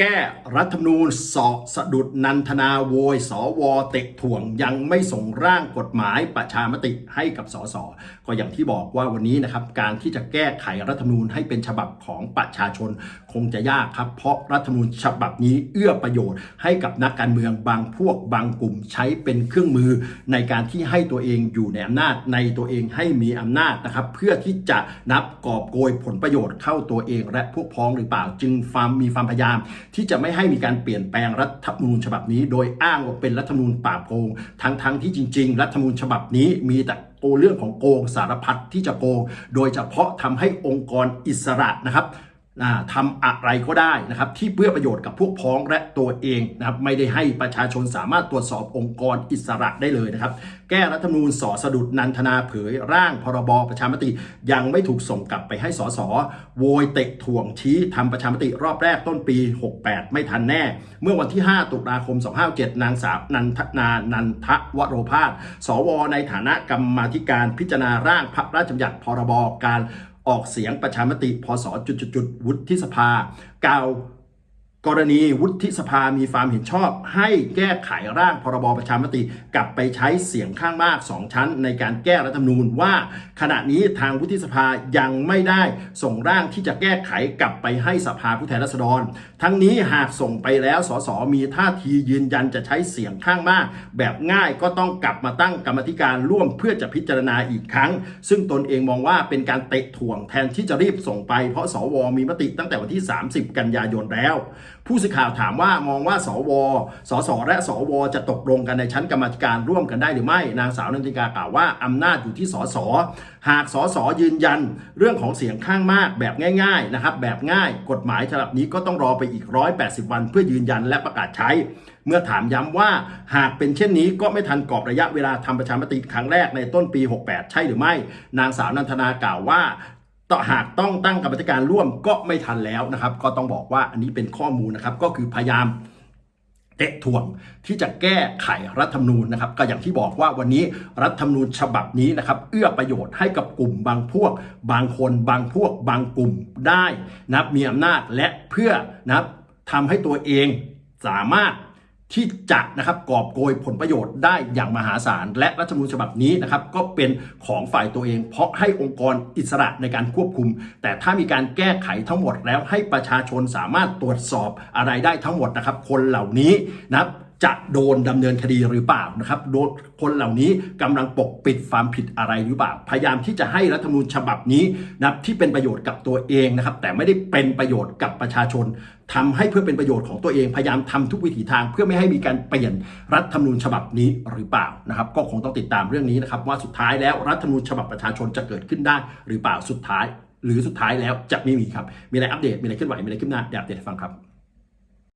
แก้รัฐธรรมนูญสอสะดุดนันทนาโวยสวเตะถ่วงยังไม่ส่งร่างกฎหมายประชามติให้กับสสก็อย่างที่บอกว่าวันนี้นะครับการที่จะแก้ไขรัฐธรรมนูญให้เป็นฉบับของประชาชนคงจะยากครับ เพราะรัฐธรรมนูญฉบับนี้เอื้อประโยชน์ให้กับนักการเมืองบางพวกบางกลุ่มใช้เป็นเครื่องมือ ในการที่ให้ตัวเองอยู่ในอำนาจในตัวเองให้มีอำนาจนะครับเพื่อที่จะนับกอบโกยผลประโยชน์เข้าตัวเอง และพวกพ้องหรือเปล่าจึงฟาร์มมีความพยายามที่จะไม่ให้มีการเปลี่ยนแปลงรัฐธรรมนูญฉบับนี้ โดยอ้างว่าเป็นรัฐธรรมนูญปราบโกง ทั้งทั้งๆที่จริง ๆ รัฐธรรมนูญฉบับนี้มีแต่โกเรื่องของโกงสารพัดที่จะโกง โดยเฉพาะทำให้องค์กรอิสระนะครับ ทำอะไรก็ได้นะครับที่เพื่อประโยชน์กับพวกพ้องและตัวเองนะครับไม่ได้ให้ประชาชนสามารถตรวจสอบองค์กรอิสระได้เลยนะครับ แก้รัฐธรรมนูญสอสะดุดนันทนาเผยร่างพรบประชามติ ยังไม่ถูกส่งกลับไปให้สสโวยเตะถ่วงชี้ทำประชามติรอบแรกต้นปี 68 ไม่ทันแน่ เมื่อวันที่ 5 ตุลาคม 257 นางสาวนันทนานันทวโรพาสสวในฐานะกรรมาธิการพิจารณาร่างพระราชบัญญัติพรบการ ออกเสียงประชามติพศจุดๆวุฒิสภากล่าว กรณีวุฒิสภามีความเห็นชอบ ให้แก้ไขร่างพรบประชามติ กลับไปใช้เสียงข้างมาก 2 ชั้น ในการแก้รัฐธรรมนูญว่า ขณะนี้ทางวุฒิสภายังไม่ได้ส่งร่างที่จะแก้ไขกลับไปให้สภาผู้แทนราษฎร ทั้งนี้หากส่งไปแล้วสสมีท่าทียืนยันจะใช้เสียงข้างมาก แบบง่ายก็ต้องกลับมาตั้งกรรมธิการร่วมเพื่อจะพิจารณาอีกครั้ง ซึ่งตนเองมองว่าเป็นการเตะถ่วงแทนที่จะรีบส่งไปเพราะสวมีมติตั้งแต่วันที่ 30 กันยายนแล้ว ผู้สื่อข่าวถามว่ามองว่าสว สส และสว จะตกลงกันในชั้นกรรมการร่วมกันได้หรือไม่ นางสาวนันทิกากล่าวว่าอำนาจอยู่ที่สส หากสส ยืนยัน เรื่องของเสียงข้างมากแบบง่ายๆนะครับแบบง่าย กฎหมายฉบับนี้ก็ต้องรอไปอีก 180 วัน เพื่อยืนยันและประกาศใช้ เมื่อถามย้ำว่าหากเป็นเช่นนี้ก็ไม่ทันกรอบระยะเวลาทำประชามติครั้งแรกในต้นปี 68 ใช่หรือไม่ นางสาวนันทนากล่าวว่า ต่อหากต้องตั้งกรรมธิการร่วมก็ไม่ทันแล้วนะครับ ก็ต้องบอกว่าอันนี้เป็นข้อมูลนะครับก็คือพยายามเตะถ่วงที่จะแก้ไขรัฐธรรมนูญนะครับ ก็อย่างที่บอกว่าวันนี้รัฐธรรมนูญฉบับนี้นะครับ เอื้อประโยชน์ให้กับกลุ่มบางพวก บางคนบางพวก บางกลุ่มได้นับมีอำนาจและเพื่อนับทำให้ตัวเองสามารถ ที่จะนะครับกอบโกยผลประโยชน์ได้อย่างมหาศาล และรัฐธรรมนูญฉบับนี้นะครับก็เป็นของฝ่ายตัวเอง เพราะให้องค์กรอิสระในการควบคุม แต่ถ้ามีการแก้ไขทั้งหมดแล้วให้ประชาชนสามารถตรวจสอบอะไรได้ทั้งหมดนะครับ คนเหล่านี้นะครับ จะโดนดำเนินคดีหรือเปล่านะครับโดนคนเหล่านี้กำลังปกปิดความผิดอะไรหรือเปล่า พยายามที่จะให้รัฐธรรมนูญฉบับนี้นับที่เป็นประโยชน์กับตัวเองนะครับ แต่ไม่ได้เป็นประโยชน์กับประชาชนทำให้เพื่อเป็นประโยชน์ของตัวเองพยายามทำทุกวิถีทาง เพื่อไม่ให้มีการเปลี่ยนรัฐธรรมนูญฉบับนี้หรือเปล่านะครับ ก็คงต้องติดตามเรื่องนี้นะครับ ว่าสุดท้ายแล้วรัฐธรรมนูญฉบับประชาชนจะเกิดขึ้นได้หรือเปล่าสุดท้าย หรือสุดท้ายแล้วจะไม่มีครับมีอะไรอัปเดตมีอะไรเคลื่อนไหวมีอะไรขึ้นหน้าเดี๋ยวอัปเดตให้ฟังครับ